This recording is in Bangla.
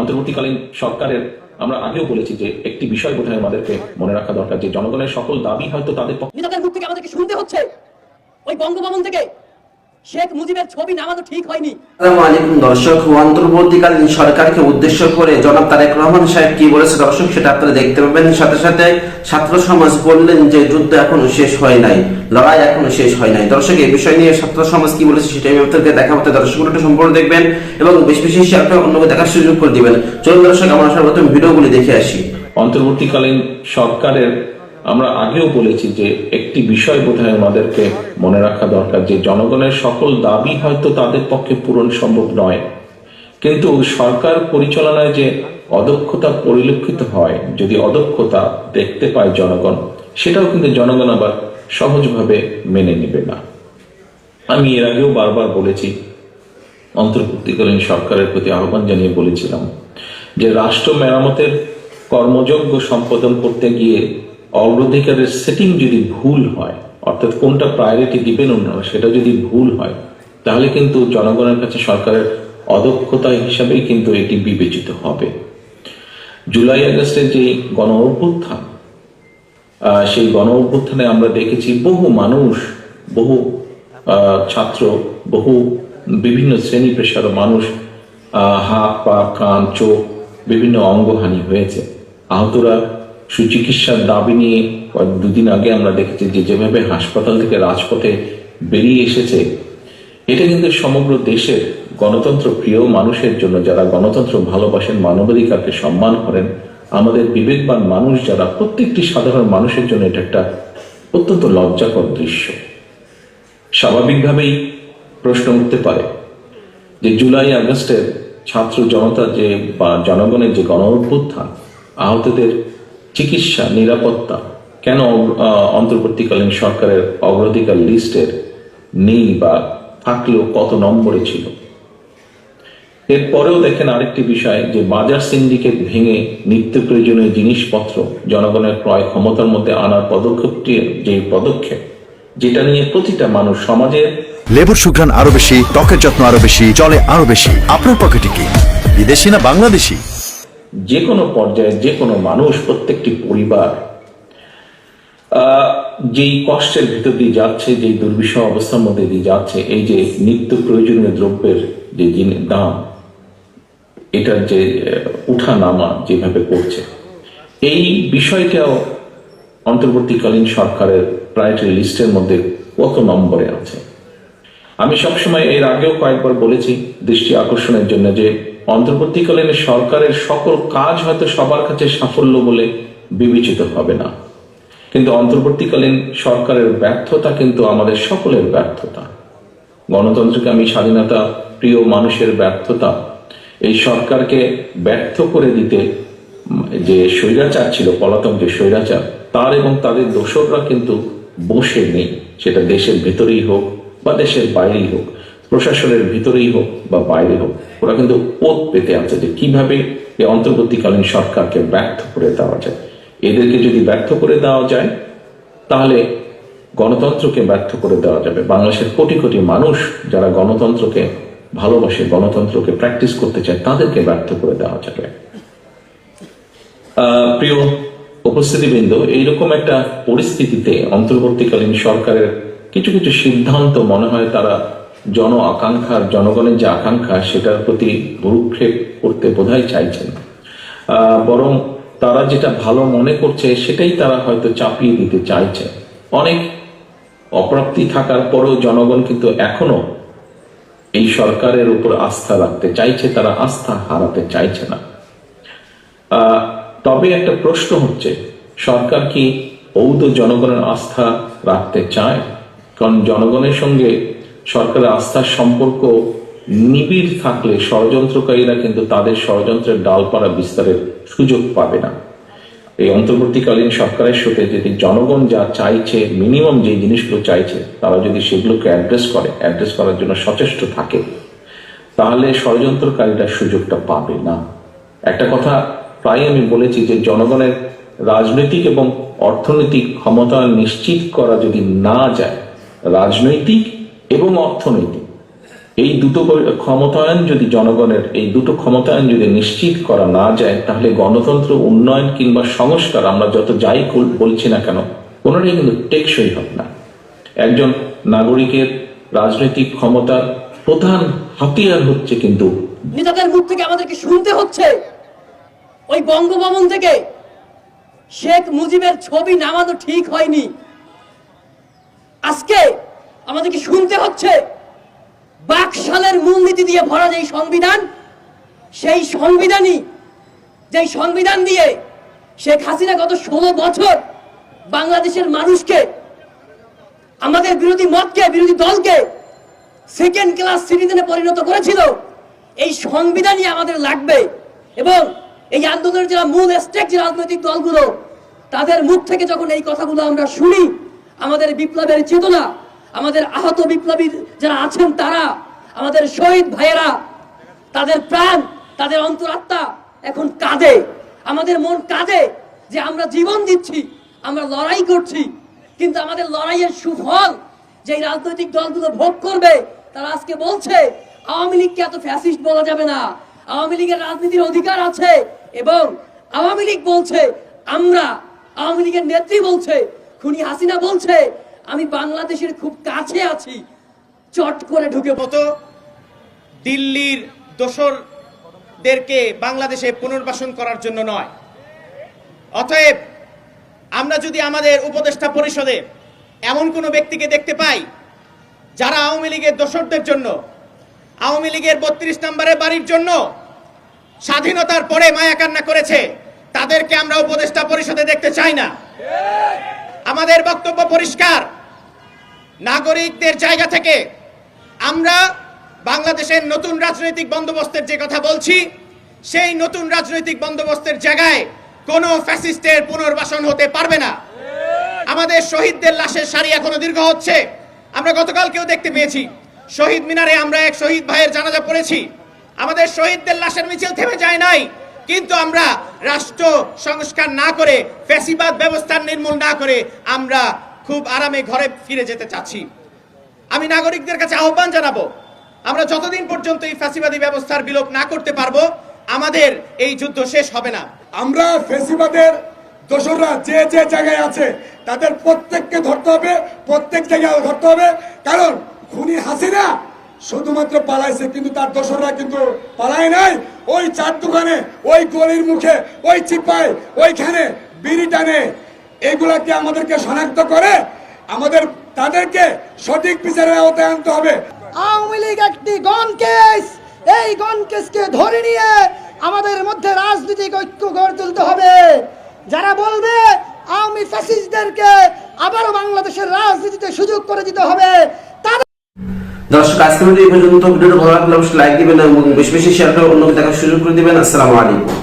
অন্তর্বর্তীকালীন সরকারের, আমরা আগেও বলেছি যে একটি বিষয় বোধহয় আমাদেরকে মনে রাখা দরকার যে জনগণের সকল দাবি হয়তো তাদের পক্ষে থেকে আমাদেরকে শুনতে হচ্ছে। ওই বঙ্গভবন থেকে শেখ মুজিবের ছবি নামানো ঠিক হয়নি। আসসালামু আলাইকুম দর্শক অন্তর্বর্তীকালীন সরকারকে উদ্দেশ্য করে জনাব তারেক রহমান সাহেব কি বলেছে দর্শক সেটা আপনারা দেখতে পাবেন। সাথে সাথে ছাত্র সমাজ বললেন যে যুদ্ধ এখনও শেষ হয় নাই লড়াই এখনও শেষ হয় নাই। দর্শক এই বিষয় নিয়ে ছাত্র সমাজ কি বলেছে সেটা আমি আপনাদেরকে দেখাবো দর্শক একটু সম্পূর্ণ দেখবেন এবং বেশ বেশি শেয়ার অন্যকে দেখার সুযোগ করে দিবেন। চলুন দর্শক আমরা সর্বপ্রথম ভিডিওগুলি দেখে আসি। অন্তর্বর্তীকালীন সরকারের আমরা আগেও বলেছি যে একটি বিষয় বোধহয় আমাদেরকে মনে রাখা দরকার যে জনগণের সকল দাবি হয়তো তাদের পক্ষে পূরণ সম্ভব নয়। কিন্তু সরকার পরিচালনায় যে অদক্ষতা পরিলক্ষিত হয়, যদি অদক্ষতা দেখতে পায় জনগণ, সেটাও কিন্তু জনগণ আবার সহজভাবে মেনে নেবে না। আমি এর আগেও বারবার বলেছি, অন্তর্বর্তীকালীন সরকারের প্রতি আহ্বান জানিয়ে বলেছিলাম যে, রাষ্ট্র মেরামতের কর্মযোগ্য সম্পাদন করতে গিয়ে অগ্রাধিকারের সেটিং যদি ভুল হয়, অর্থাৎ কোনটা প্রায়োরিটি দিবেন অন্যরা সেটা যদি ভুল হয়, তাহলে কিন্তু জনগণের কাছে সরকারের অদক্ষতা হিসাবেই কিন্তু এটি বিবেচিত হবে। জুলাই আগস্টের যে গণ অভ্যুত্থান সেই গণ অভ্যুত্থানে আমরা দেখেছি বহু মানুষ, বহু ছাত্র, বহু বিভিন্ন শ্রেণি পেশার মানুষ হাত, পা, কান, চোখ বিভিন্ন অঙ্গহানি হয়েছে। আহতরা সুচিকিৎসার দাবি নিয়ে কয়েক দুদিন আগে আমরা দেখেছি যে যেভাবে হাসপাতাল থেকে রাজপথে বেরিয়ে এসেছে, এটা কিন্তু সমগ্র দেশের গণতন্ত্র প্রিয় মানুষের জন্য, যারা গণতন্ত্র ভালোবাসেন, মানবাধিকারকে সম্মান করেন, আমাদের বিবেকবান মানুষ যারা প্রত্যেকটি সাধারণ মানুষের জন্য এটা একটা অত্যন্ত লজ্জাকর দৃশ্য। স্বাভাবিকভাবেই প্রশ্ন উঠতে পারে যে জুলাই আগস্টের ছাত্র জনতা যে বা জনগণের যে গণ আহতদের চিকিৎসা, নিরাপত্তা, কেন অন্তর্বর্তীকালীন সরকারের অগ্রাধিকার লিস্টের নেই বা থাকলেও কত নম্বরে ছিল? এরপরেও দেখেন আরেকটি বিষয় যে বাজার সিন্ডিকেট ভেঙে নিত্য প্রয়োজনীয় জিনিসপত্র জনগণের ক্রয় ক্ষমতার মধ্যে আনার পদক্ষেপটি যে পদক্ষেপ, যেটা নিয়ে প্রতিটা মানুষ সমাজের লেবুর সুঘ্রাণ আরও বেশি, ত্বকের যত্ন আরও বেশি চলে আরও বেশি। আপনার পকেটে কি বিদেশি না বাংলাদেশি? যে কোনো পর্যায়ে যে কোনো মানুষ, প্রত্যেকটি পরিবার যেই কষ্টের ভিতর দিয়ে যাচ্ছে, যেই দুর্বিষহ অবস্থার মধ্যে দিয়ে যাচ্ছে, এই যে নিত্য প্রয়োজনীয় দ্রব্যের যে দাম, এটার যে উঠা নামা যেভাবে করছে, এই বিষয়টাও অন্তর্বর্তীকালীন সরকারের প্রায়োরিটি লিস্টের মধ্যে কত নম্বরে আছে? আমি সবসময় এর আগেও কয়েকবার বলেছি, দৃষ্টি আকর্ষণের জন্য যে অন্তর্বর্তীকালীন সরকারের সকল কাজ হয়তো সবার কাছে সাফল্য বলে বিবেচিত হবে না। কিন্তু অন্তর্বর্তীকালীন সরকারের ব্যর্থতা কিন্তু আমাদের সকলের ব্যর্থতা। গণতন্ত্রকে আমি স্বাধীনতা, প্রিয় মানুষের ব্যর্থতা, এই সরকারকে ব্যর্থ করে দিতে যে স্বৈরাচার ছিল, পলাতক যে স্বৈরাচার, তার এবং তাদের দোসররা কিন্তু বসে নেই। সেটা দেশের ভেতরেই হোক বা দেশের বাইরেই হোক, প্রশাসনের ভিতরেই হোক বা বাইরে হোক। ওরা কিন্তু ওত পেতে আছে যে কীভাবে এই অন্তর্বর্তীকালীন সরকারকে ব্যর্থ করে দেওয়া যায়। এদেরকে যদি ব্যর্থ করে দেওয়া যায়, তাহলে গণতন্ত্রকে ব্যর্থ করে দেওয়া যাবে। বাংলাদেশের কোটি কোটি মানুষ যারা গণতন্ত্রকে ভালোবাসে, গণতন্ত্রকে প্র্যাকটিস করতে চায়, তাদেরকে ব্যর্থ করে দেওয়া যাবে। প্রিয় উপস্থিতিবৃন্দ, এইরকম একটা পরিস্থিতিতে অন্তর্বর্তীকালীন সরকারের কিছু কিছু সিদ্ধান্ত মনে হয় তারা জন আকাঙ্ক্ষার জনগণের যে আকাঙ্ক্ষা, সেটার প্রতি ভূক্ষেপ করতে বোধহয় চাইছেন। বরং তারা যেটা ভালো মনে করছে, সেটাই তারা হয়তো চাপিয়ে দিতে চাইছে। অনেক অপ্রাপ্তি থাকার পরেও জনগণ কিন্তু এখনও এই সরকারের উপর আস্থা রাখতে চাইছে, তারা আস্থা হারাতে চাইছে না। তবে একটা প্রশ্ন হচ্ছে, সরকার কি ঔদ জনগণের আস্থা রাখতে চায়? কারণ জনগণের সঙ্গে সরকারের আস্থার সম্পর্ক নিবিড় থাকলে ষড়যন্ত্রকারীরা কিন্তু তাদের ষড়যন্ত্রের ডালপাড়া বিস্তারের সুযোগ পাবে না। এই অন্তর্বর্তীকালীন সরকারের সাথে যদি জনগণ যা চাইছে, মিনিমাম যে জিনিসগুলো চাইছে, তারা যদি সেগুলোকে অ্যাড্রেস করে, অ্যাড্রেস করার জন্য সচেষ্ট থাকে, তাহলে ষড়যন্ত্রকারীরা সুযোগটা পাবে না। একটা কথা প্রায় আমি বলেছি যে জনগণের রাজনৈতিক এবং অর্থনৈতিক ক্ষমতা নিশ্চিত করা যদি না যায়, রাজনৈতিক এবং অর্থনৈতিক এই দুটো ক্ষমতায়ন যদি জনগণের, এই দুটো ক্ষমতায়ন যদি নিশ্চিত করা না যায়, তাহলে গণতন্ত্র উন্নয়ন কিংবা সংস্কার আমরা যত যাই বলছি না কেন, কোনোটাই কিন্তু টেকসই হবে না। একজন নাগরিকের রাজনৈতিক ক্ষমতার প্রধান হাতিয়ার হচ্ছে কিন্তু নেতাদের মুখ থেকে আমাদেরকে শুনতে হচ্ছে। ওই বঙ্গভবন থেকে শেখ মুজিবের ছবি নামানো ঠিক হয়নি। আজকে আমাদেরকে শুনতে হচ্ছে। বাকশালের মূলনীতি দিয়ে ভরা যেই সংবিধান, সেই সংবিধানই, যেই সংবিধান দিয়ে শেখ হাসিনা গত ষোলো বছর বাংলাদেশের মানুষকে, আমাদের বিরোধী মতকে, বিরোধী দলকে সেকেন্ড ক্লাস সিটিজেনে পরিণত করেছিল। এই সংবিধানই আমাদের লাগবে এবং এই আন্দোলনের যারা মূল স্টেক যে রাজনৈতিক দলগুলো, তাদের মুখ থেকে যখন এই কথাগুলো আমরা শুনি, আমাদের বিপ্লবের চেতনা আমাদের আহত বিপ্লবী যারা আছেন তারা, আমাদের শহীদ ভাইয়েরা, তাদের প্রাণ, তাদের অন্তরাত্মা এখন কাঁদে। আমাদের মন কাঁদে যে আমরা জীবন দিচ্ছি, আমরা লড়াই করছি, কিন্তু আমাদের লড়াইয়ের সুফল যে রাজনৈতিক দলগুলো ভোগ করবে, তারা আজকে বলছে, আওয়ামী লীগকে এত ফ্যাসিস্ট বলা যাবে না। আওয়ামী লীগের রাজনীতির অধিকার আছে এবং আওয়ামী লীগ বলছে, আমরা আওয়ামী লীগের নেত্রী বলছে, খুনি হাসিনা বলছে আমি বাংলাদেশের খুব কাছে আছি। চট করে ঢুকে মতো দিল্লির দোসরদেরকে বাংলাদেশে পুনর্বাসন করার জন্য নয়। অতএব আমরা যদি আমাদের উপদেষ্টা পরিষদে এমন কোনো ব্যক্তিকে দেখতে পাই, যারা আওয়ামী লীগের দোসরদের জন্য, আওয়ামী লীগের বত্রিশ নম্বরের বাড়ির জন্য স্বাধীনতার পরে মায়া কান্না করেছে, তাদেরকে আমরা উপদেষ্টা পরিষদে দেখতে চাই না। আমাদের বক্তব্য পরিষ্কার। নাগরিকদের জায়গা থেকে আমরা বাংলাদেশের নতুন রাজনৈতিক বন্দোবস্তের যে কথা বলছি, সেই নতুন রাজনৈতিক বন্দোবস্তের জায়গায় কোনো ফ্যাসিস্টের পুনর্বাসন হতে পারবে না। আমাদের শহীদদের লাশের সারি এখনও দীর্ঘ হচ্ছে। আমরা গতকালকেও দেখতে পেয়েছি, শহীদ মিনারে আমরা এক শহীদ ভাইয়ের জানাজা পড়েছি। আমাদের শহীদদের লাশের মিছিল থেমে যায় নাই, কিন্তু আমরা রাষ্ট্র সংস্কার না করে, ফ্যাসিবাদ ব্যবস্থার নির্মূল না করে আমরা খুব আরামে ঘরে ফিরে যেতে চাচ্ছি। আমি নাগরিকদের কাছে আহ্বান জানাব, আমরা যতদিন পর্যন্ত এই ফ্যাসিবাদী ব্যবস্থার বিলোপ না করতে পারব, আমাদের এই যুদ্ধ শেষ হবে না। আমরা ফেসিবাদের দোসররা যে যে জায়গায় আছে, তাদের প্রত্যেককে ধরতে হবে, প্রত্যেক জায়গায় ধরতে হবে। কারণ খুনি হাসিনা শুধুমাত্র পালাইছে, কিন্তু তার দোসররা কিন্তু পালায় নাই। ওই চার দোকানে, ওই গলির মুখে, ওই চিপায়, ওইখানে বিড়ি টানে। এগুলাকে আমাদেরকে শনাক্ত করে, আমাদের, তাদেরকে সঠিক বিচারের আওতায় আনতে হবে। আওয়ামী লীগ একটি গণ কেস। এই গণ কেসকে ধরে নিয়ে আমাদের মধ্যে রাজনৈতিক ঐক্য গড়ে তুলতে হবে। যারা বলবে, আওয়ামী ফ্যাসিস্টদেরকে আবারও বাংলাদেশের রাজনীতিতে সুযোগ করে দিতে হবে দর্শক, আজকে ভিডিও পর্যন্ত। ভিডিওটা ভালো লাগলে অবশ্যই লাইক দিবেন এবং বেশি বেশি শেয়ার করে অন্যকে দেখার সুযোগ করে দিবেন। আসসালামু আলাইকুম।